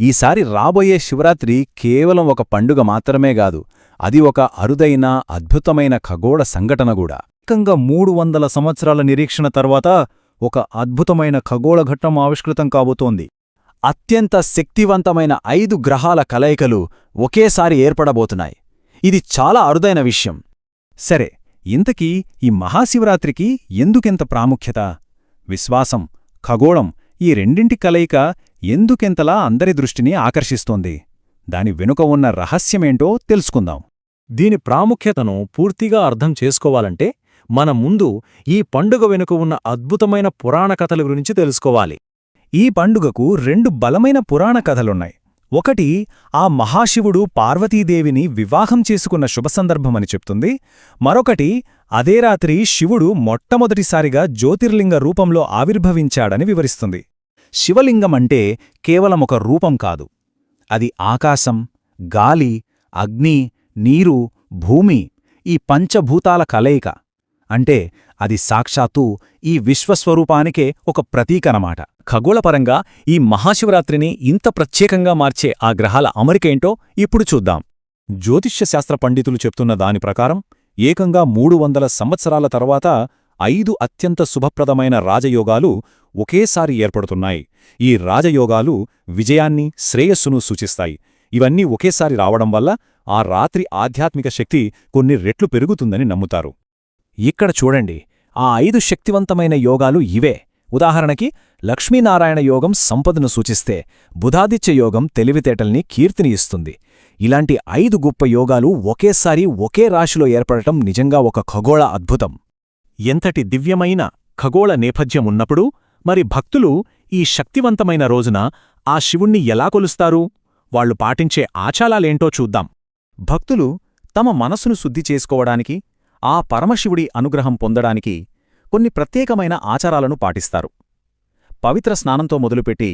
ఈసారి రాబోయే శివరాత్రి కేవలం ఒక పండుగ మాత్రమే గాదు అది ఒక అరుదైన అద్భుతమైన ఖగోళ సంఘటన కూడా. ఏకంగా మూడు వందల సంవత్సరాల నిరీక్షణ తర్వాత ఒక అద్భుతమైన ఖగోళ ఘట్టం ఆవిష్కృతం కాబోతోంది. అత్యంత శక్తివంతమైన ఐదు గ్రహాల కలయికలు ఒకేసారి ఏర్పడబోతున్నాయి. ఇది చాలా అరుదైన విషయం. సరే ఇంతకీ ఈ మహాశివరాత్రికి ఎందుకెంత ప్రాముఖ్యత? విశ్వాసం ఖగోళం ఈ రెండింటి కలయిక ఎందుకెంతలా అందరి దృష్టిని ఆకర్షిస్తోంది? దాని వెనుక ఉన్న రహస్యమేంటో తెలుసుకుందాం. దీని ప్రాముఖ్యతను పూర్తిగా అర్థం చేసుకోవాలంటే మన ముందు ఈ పండుగ వెనుక ఉన్న అద్భుతమైన పురాణ కథల గురించి తెలుసుకోవాలి. ఈ పండుగకు రెండు బలమైన పురాణ కథలున్నాయి. ఒకటి ఆ మహాశివుడు పార్వతీదేవిని వివాహం చేసుకున్న శుభ సందర్భమని చెప్తుంది. మరొకటి అదే రాత్రి శివుడు మొట్టమొదటిసారిగా జ్యోతిర్లింగ రూపంలో ఆవిర్భవించాడని వివరిస్తుంది. శివలింగం అంటే కేవలం ఒక రూపం కాదు. అది ఆకాశం గాలి అగ్ని నీరు భూమి ఈ పంచభూతాల కలయిక. అంటే అది సాక్షాత్తు ఈ విశ్వస్వరూపానికే ఒక ప్రతీకనమాట. ఖగోళపరంగా ఈ మహాశివరాత్రిని ఇంత ప్రత్యేకంగా మార్చే ఆ గ్రహాల అమరికేంటో ఇప్పుడు చూద్దాం. జ్యోతిష్యశాస్త్ర పండితులు చెప్తున్న దాని ప్రకారం ఏకంగా మూడు వందల సంవత్సరాల తర్వాత ఐదు అత్యంత శుభప్రదమైన రాజయోగాలు ఒకేసారి ఏర్పడుతున్నాయి. ఈ రాజయోగాలు విజయాన్ని శ్రేయస్సును సూచిస్తాయి. ఇవన్నీ ఒకేసారి రావడం వల్ల ఆ రాత్రి ఆధ్యాత్మిక శక్తి కొన్ని రెట్లు పెరుగుతుందని నమ్ముతారు. ఇక్కడ చూడండి ఆ ఐదు శక్తివంతమైన యోగాలు ఇవే. ఉదాహరణకి లక్ష్మీనారాయణ యోగం సంపదను సూచిస్తే బుధాదిత్య యోగం తెలివితేటల్ని కీర్తిని ఇస్తుంది. ఇలాంటి ఐదు గొప్ప యోగాలు ఒకేసారి ఒకే రాశిలో ఏర్పడటం నిజంగా ఒక ఖగోళ అద్భుతం. ఎంతటి దివ్యమైన ఖగోళ నేపథ్యం ఉన్నప్పుడు మరి భక్తులు ఈ శక్తివంతమైన రోజున ఆ శివుణ్ణి ఎలా కొలుస్తారు? వాళ్ళు పాటించే ఆచారాలేంటో చూద్దాం. భక్తులు తమ మనసును శుద్ధి చేసుకోవడానికి ఆ పరమశివుడి అనుగ్రహం పొందడానికి కొన్ని ప్రత్యేకమైన ఆచారాలను పాటిస్తారు. పవిత్ర స్నానంతో మొదలుపెట్టి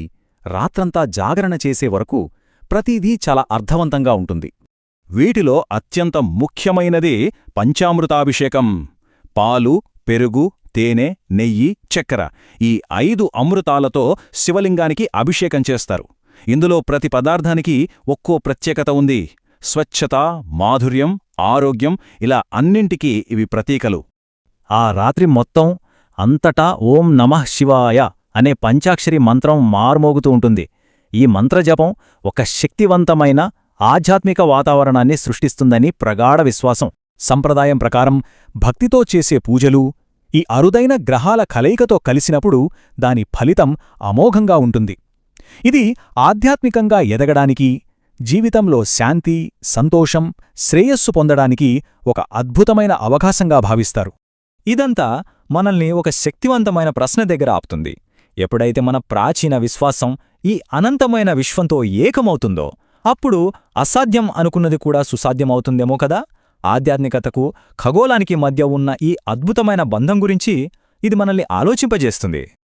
రాత్రంతా జాగరణ చేసే వరకు ప్రతీదీ చాలా అర్థవంతంగా ఉంటుంది. వీటిలో అత్యంత ముఖ్యమైనదే పంచామృతాభిషేకం పాలు పెరుగు తేనె నెయ్యి చక్కెర ఈ ఐదు అమృతాలతో శివలింగానికి అభిషేకం చేస్తారు. ఇందులో ప్రతి పదార్థానికి ఒక్కో ప్రత్యేకత ఉంది. స్వచ్ఛత మాధుర్యం ఆరోగ్యం ఇలా అన్నింటికీ ఇవి ప్రతీకలు. ఆ రాత్రి మొత్తం అంతటా ఓం నమః శివాయ అనే పంచాక్షరి మంత్రం మార్మోగుతూ ఉంటుంది. ఈ మంత్రజపం ఒక శక్తివంతమైన ఆధ్యాత్మిక వాతావరణాన్ని సృష్టిస్తుందని ప్రగాఢ విశ్వాసం. సంప్రదాయం ప్రకారం భక్తితో చేసే పూజలు ఈ అరుదైన గ్రహాల కలయికతో కలిసినప్పుడు దాని ఫలితం అమోఘంగా ఉంటుంది. ఇది ఆధ్యాత్మికంగా ఎదగడానికి జీవితంలో శాంతి సంతోషం శ్రేయస్సు పొందడానికి ఒక అద్భుతమైన అవకాశంగా భావిస్తారు. ఇదంతా మనల్ని ఒక శక్తివంతమైన ప్రశ్న దగ్గర ఆపుతుంది. ఎప్పుడైతే మన ప్రాచీన విశ్వాసం ఈ అనంతమైన విశ్వంతో ఏకమవుతుందో అప్పుడు అసాధ్యం అనుకున్నది కూడా సుసాధ్యమవుతుందేమో కదా? ఆధ్యాత్మికతకు ఖగోళానికి మధ్య ఉన్న ఈ అద్భుతమైన బంధం గురించి ఇది మనల్ని ఆలోచింపజేస్తుంది.